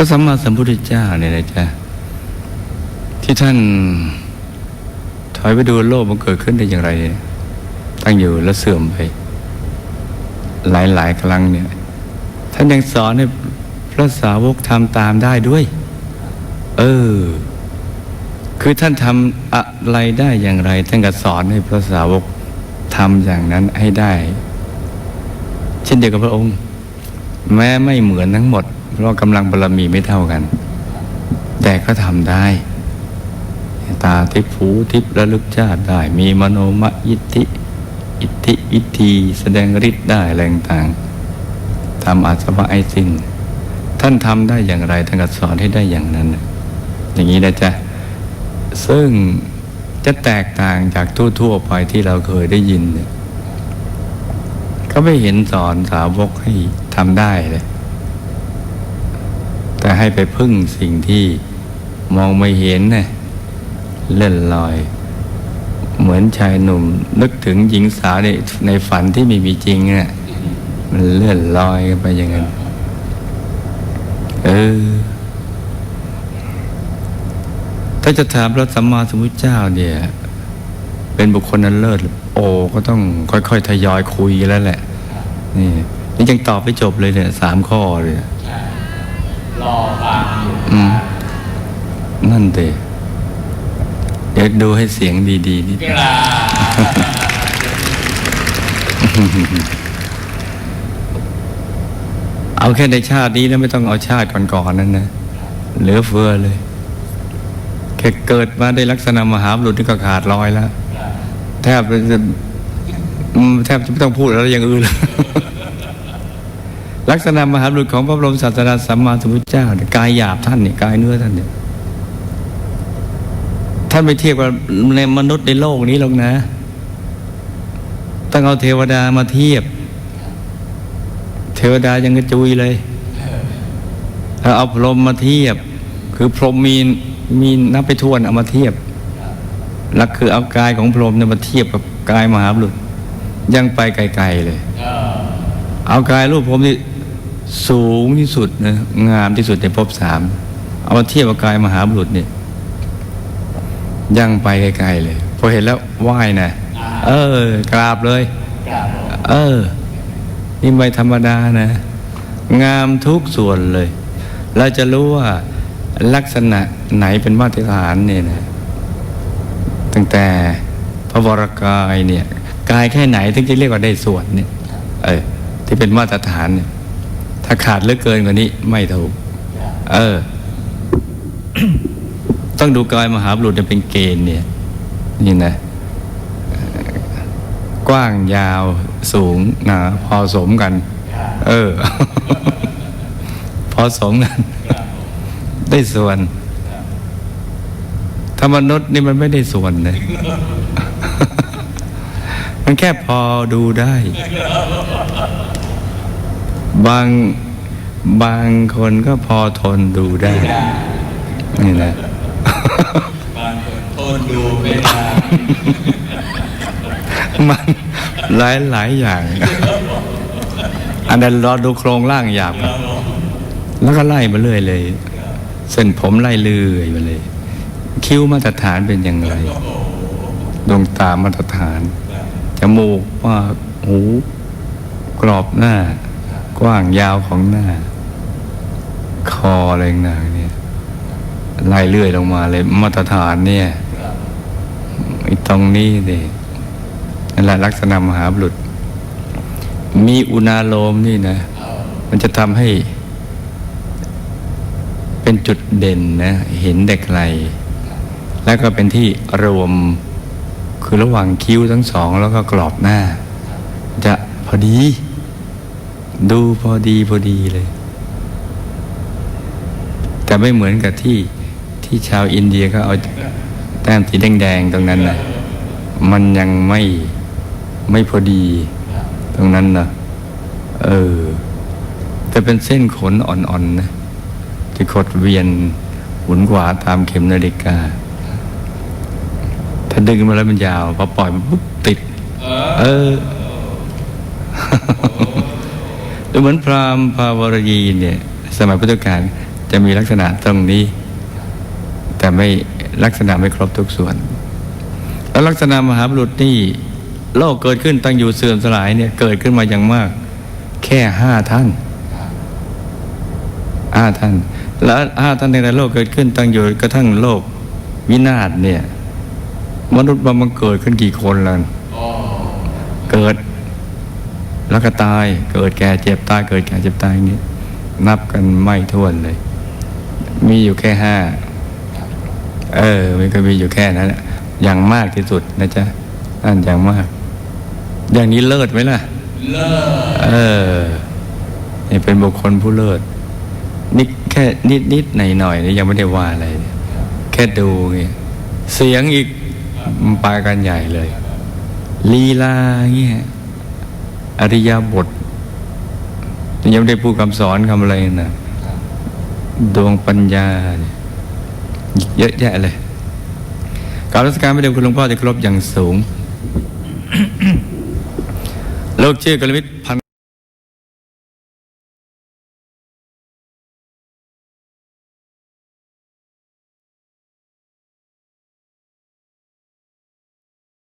ระสัมมาสัมพุทธเจ้าเนี่ยนะจ๊ะที่ท่านถอยไปดูโลกมันเกิดขึ้นได้อย่างไร ตั้งอยู่แล้วเสื่อมไป หลายๆครั้งเนี่ย ท่านยังสอนให้พระสาวกทำตามได้ด้วย เออ คือท่านทำอะไรได้อย่างไร ท่านก็สอนให้พระสาวกทำอย่างนั้นให้ได้ เช่นเดียวกับพระองค์ แม้ไม่เหมือนทั้งหมด เพราะกำลังบารมีไม่เท่ากัน แต่ก็ทำได้ ตาทิพหูทิพระลึกชาติได้ มีมโนมยิทธิ อิทธิวิธีแสดงฤทธิ์ได้แรงต่างทำอาสวะไอสิ้น ท่านทำได้อย่างไรท่านก็สอนให้ได้อย่างนั้น อย่างนี้นะจ๊ะ ซึ่งจะแตกต่างจากทั่วๆไปที่เราเคยได้ยินเนี่ยก็ไม่เห็นสอนสาวกให้ทำได้เลย ให้ไปพึ่งสิ่งที่มองไม่เห็นเนี่ยเล่นลอย เหมือนชายหนุ่ม นึกถึงหญิงสาวในในฝันที่ไม่มีจริงเนี่ยมันเลื่อนลอยกันไปอย่างนั้นเออถ้าจะถามพระสัมมาสัมพุทธเจ้าเนี่ย เป็นบุคคลนั้นเลิศ โอ้ก็ต้องค่อยๆทยอยคุยแล้วแหละ นี่นี่ยังตอบไม่จบเลยเนี่ยสามข้อเลย รอฟังอยู่อืมนั่นเตเดี๋ยวดูให้เสียงดีๆนิดกราบเอาแค่ในชาตินี้นะไม่ต้องเอาชาติก่อนๆนั่นนะเหลือเฟือเลย แค่เกิดมาได้ลักษณะมหาบุรุษนี่ก็ขาดลอยแล้วแทบจะอืมแทบจะไม่ต้องพูดอะไรอย่างอื่นลั ลักษณะมหาบุรุษของพระบรมศาสดาสัมมาสัมพุทธเจ้ากายหยาบท่านเนี่ยกายเนื้อท่านเนี่ยท่านไม่เทียบกับในมนุษย์ในโลกนี้หรอกนะ ต้องเอาเทวดามาเทียบ เทวดายังกระจุยเลยถ้าเอาพรหมมาเทียบ คือพรหมมีมีนับไปทวนเอามาเทียบแล้วคือเอากายของพรหมเนี่ยมาเทียบกับกายมหาบุรุษยังไปไกลๆเลย เออเอากายรูปพรหมที่ สูงที่สุดนะงามที่สุดในภพสามเอามาเทียบกับกายมหาบุรุษเนี่ยยังไปไกลๆเลย พอเห็นแล้วไหว้นะเออกราบเลยกราบเออ นี่ไม่ธรรมดานะ งามทุกส่วนเลย เราจะรู้ว่าลักษณะไหนเป็นมาตรฐานเนี่ยนะตั้งแต่พระวรกายเนี่ย กายแค่ไหนถึงจะเรียกว่าได้ส่วนเนี่ย เออที่เป็นมาตรฐานเนี่ย ถ้าขาดเหลือเกินกว่านี้ไม่ถูก เออ ต้องดูกายมหาบุรุษเป็นเกณฑ์เนี่ย นี่นะ กว้างยาวสูงหนาพอสมกัน เออ พอสมกัน ได้ส่วนธรรมนุษย์นี่มันไม่ได้ส่วนเลยมันแค่พอดูได้ บางบางคนก็พอทนดูได้ นี่นะบางคนทนดูไม่ได้มันหลายหลายอย่าง อันนั้นรอดูโครงร่างหยาบก่อนแล้วก็ไล่มาเรื่อยเลย เส้นผมไล่เรื่อยมาเลย คิ้วมาตรฐานเป็นอย่างไร ดวงตามาตรฐาน จมูกปากหูกรอบหน้า กว้างยาวของหน้า คออะไรต่างเนี่ยไล่เรื่อยลงมาเลยมาตรฐานเนี่ยตรงนี้เนี่ยนั่นแหละลักษณะมหาบุรุษ มีอุณาโลมนี่นะ มันจะทำให้ เป็นจุดเด่นนะ เห็นแต่ไกล แล้วก็เป็นที่รวมคือระหว่างคิ้วทั้งสอง แล้วก็กรอบหน้า จะพอดี ดูพอดีพอดีเลย แต่ไม่เหมือนกับที่ที่ชาวอินเดียเขาเอาแต้มสีแดงๆตรงนั้นนะมันยังไม่ไม่พอดี ตรงนั้นนะเออแต่เป็นเส้นขนอ่อนๆนะที่ขดเวียนหมุนขวาตามเข็มนาฬิกา ถ้าดึงมาแล้วมันยาวพอปล่อยมันปุ๊บติด เออ ดูเหมือนพราหมณ์ภาวรยีเนี่ยสมัยพุทธกาลจะมีลักษณะตรงนี้ แต่ไม่ลักษณะไม่ครบทุกส่วน แล้วลักษณะมหาบุรุษนี่โลกเกิดขึ้นตั้งอยู่เสื่อมสลายเนี่ยเกิดขึ้นมาอย่างมาก แค่ห้าท่านห้าท่าน แล้วห้าท่านในโลกเกิดขึ้นตั้งอยู่กระทั่งโลกวินาศเนี่ยมนุษย์มันเกิดขึ้นกี่คนแล้วเกิด แล้วก็ตายเกิดแก่เจ็บตายเกิดแก่เจ็บตายอย่างนี้ นับกันไม่ถ้วนเลย มีอยู่แค่ห้าเออมันก็มีอยู่แค่นั้นแหละอย่างมากที่สุดนะจ๊ะนั่นอย่างมาก อย่างนี้เลิศไหมล่ะ เลิศเออนี่เป็นบุคคลผู้เลิศนี่แค่นิดนิดหน่อยหน่อยๆนี่ยังไม่ได้ว่าอะไร แค่ดูเงี้ยเสียงอีกมันไปกันใหญ่เลยลีลาเงี้ย อริยบทยังไม่ได้พูดคำสอนคำอะไรนะดวงปัญญา เยอะแยะเลย การรัชการไม่เดิมคุณหลวงพ่อจะครบอย่างสูง โลกชื่อกลมิตพัน